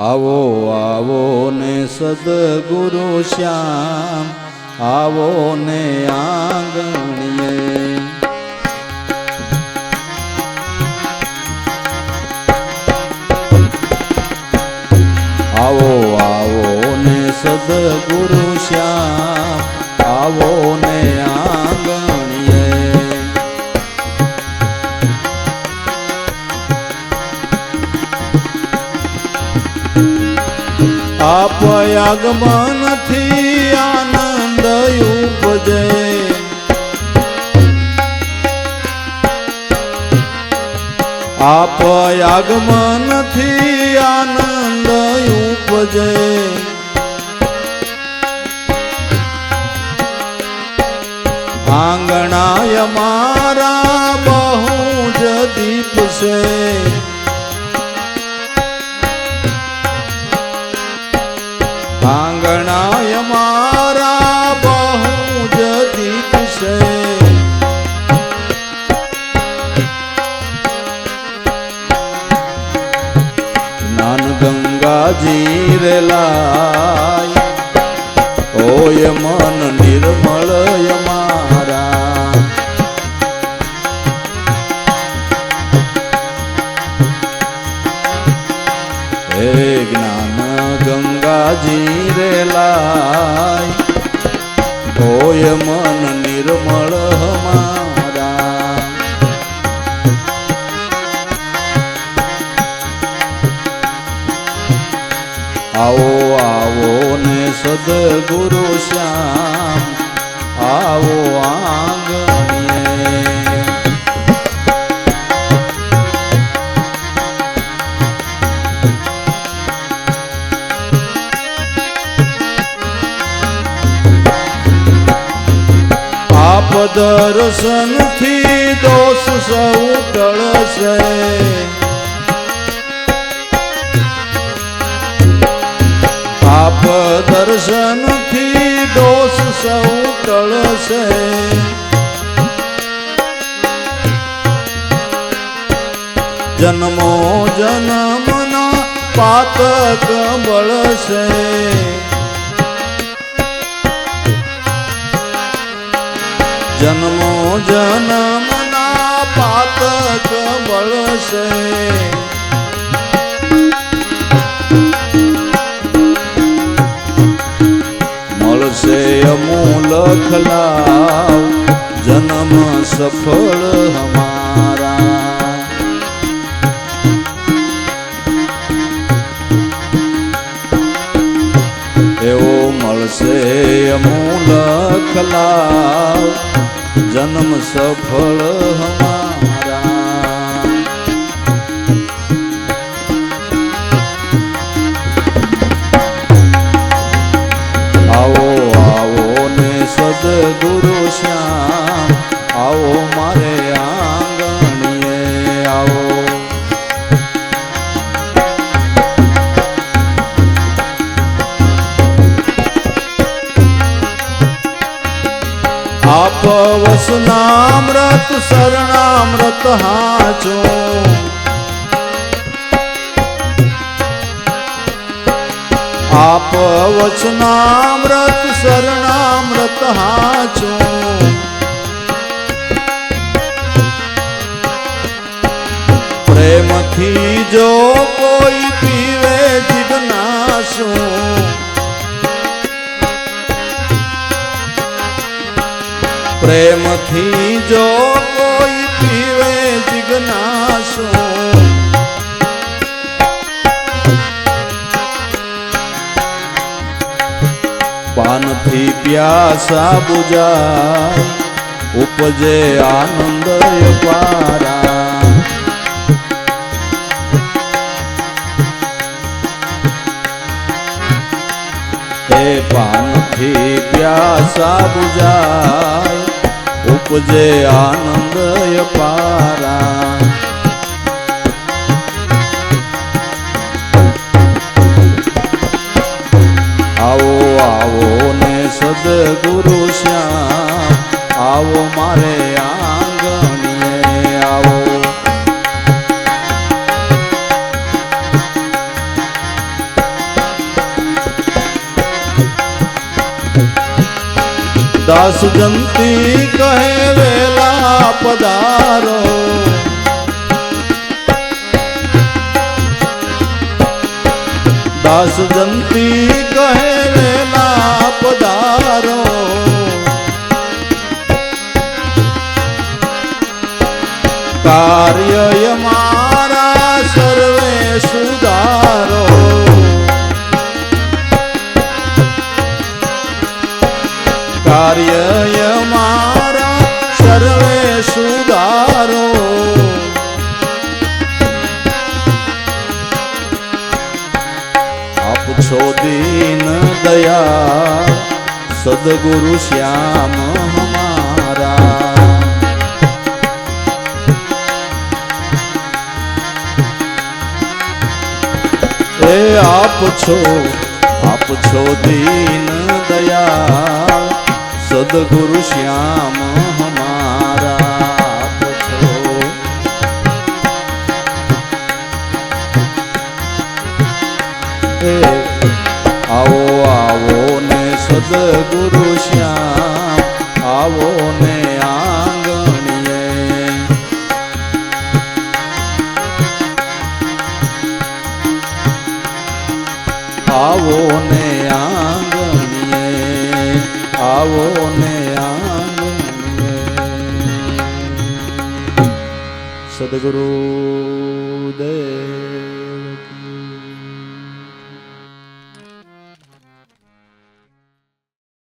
આવો આવો ને સદગુરુ શ્યામ, આવો ને આંગણીએ. આવો આવો ને સદગુરુ શ્યામ, આવો ને આપ આગમનથી આનંદ ઉપજે. આપ નથી આનંદ ઉપજે. આંગણાય આંગણાય મારા બહુ જ દીપ છે. નાન ગંગાજી રે ઓય મન નિર્મળ મારા હે ગંગાજી રે લાય હોય મન નિર્મળ મારા આવો આવો ને સદગુરુ શ્યામ. આવો આંગણીએ આપ દર્શનથી દોષ સૌ ટળશે. આપ દર્શનથી દોષ સૌ ટળશે. જન્મો જન્મના પાતક બળશે. જન્મો જન્મના પાતક બળશે મળશે અમૂલક લાવ જન્મ સફળ જન્મ આપ વસનામૃત શરણામૃત હાચો. આપ વચનામૃત શરણામૃત હાચો. પ્રેમથી જો કોઈ પીવે જિજ્ઞાસું પ્રેમથી જો કોઈ પીવે જિજ્ઞાસું. પાનથી પ્યાસા બુજા, ઉપજે આનંદ પારા હે પાનથી પ્યાસા બુજાય ઉપજે આનંદ પારા આવો આવો ને સદગુરુ શ્યામ આવો જંતી કહે વેલા પધારો દાસ જંતી કહે વેલા પધારો કાર્ય કાર્ય મારા સર્વે સુધારો. આપ છો દીન દયા, સદગુરુ શ્યામ હમારા. એ આપ છો આપ છો દીન દયા સદગુરુ શ્યામ હમારા આવો આવો ને સદગુરુ શ્યામ. સદગુરુ દેવ